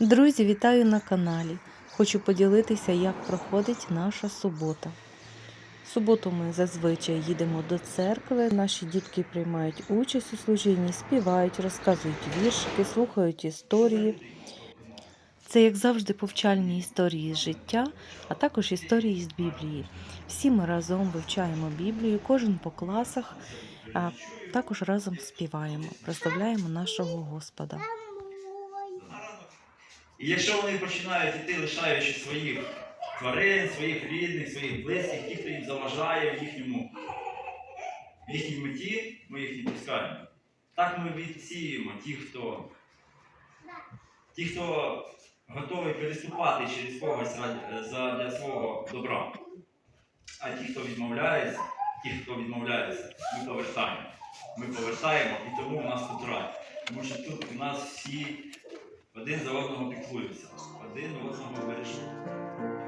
Друзі, вітаю на каналі. Хочу поділитися, як проходить наша субота. Суботу ми зазвичай їдемо до церкви. Наші дітки приймають участь у служінні, співають, розказують віршики, слухають історії. Це, як завжди, повчальні історії з життя, а також історії з Біблії. Всі ми разом вивчаємо Біблію, кожен по класах, а також разом співаємо, прославляємо нашого Господа. І якщо вони починають іти, лишаючи своїх тварин, своїх рідних, своїх близьких, ті, хто їм заважає в їхньому, в їхній меті, ми їх не пускаємо. Так ми відсіюємо ті, хто, ті, хто готовий переступати через когось ради- задля свого добра. А ті, хто відмовляється, ті, хто відмовляється, ми повертаємо. Ми повертаємо і тому у нас тут рай. Тому що тут у нас всі один за одного піклуються, один одного бережуть.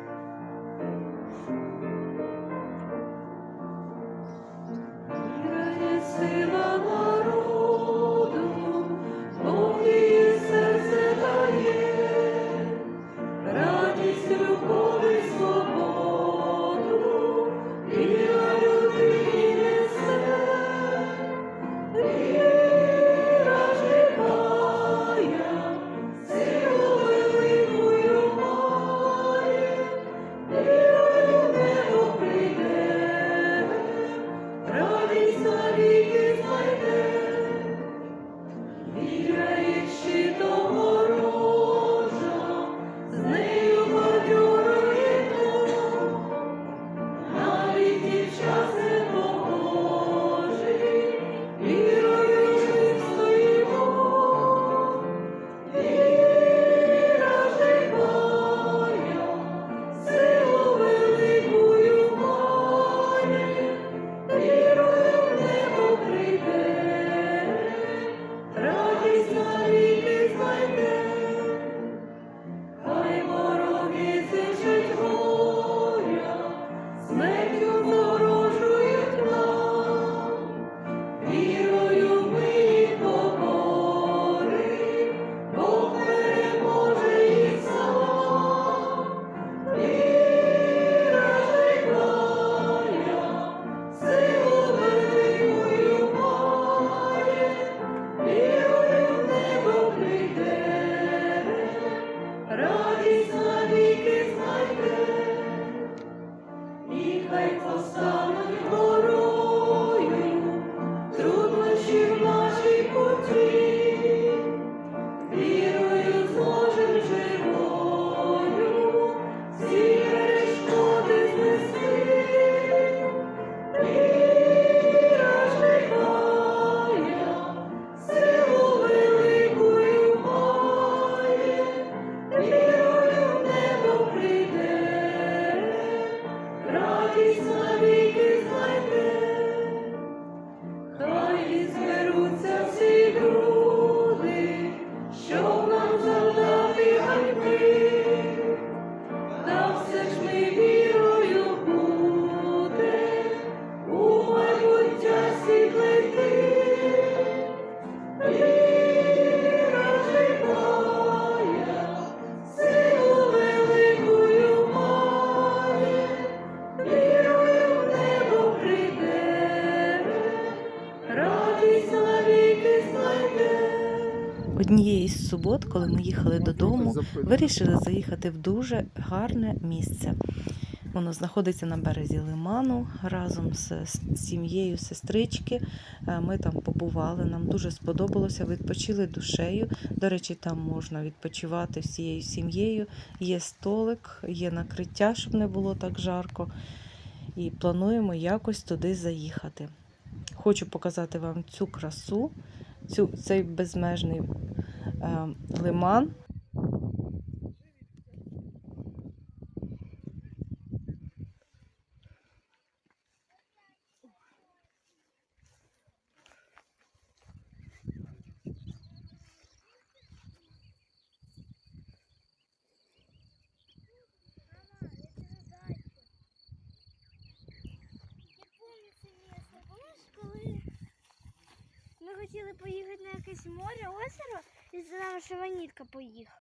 І Однієї з субот, коли ми їхали додому, вирішили заїхати в дуже гарне місце. Воно знаходиться на березі лиману разом з сім'єю сестрички. Е, Ми там побували, нам дуже сподобалося, відпочили душею. До речі, там можна відпочивати всією сім'єю. Є столик, є накриття, щоб не було так жарко. І плануємо якось туди заїхати. Хочу показати вам цю красу, цю, цей безмежний е, лиман. Ми хотіли поїхати на якесь море, озеро, і за що Ванітка поїхала.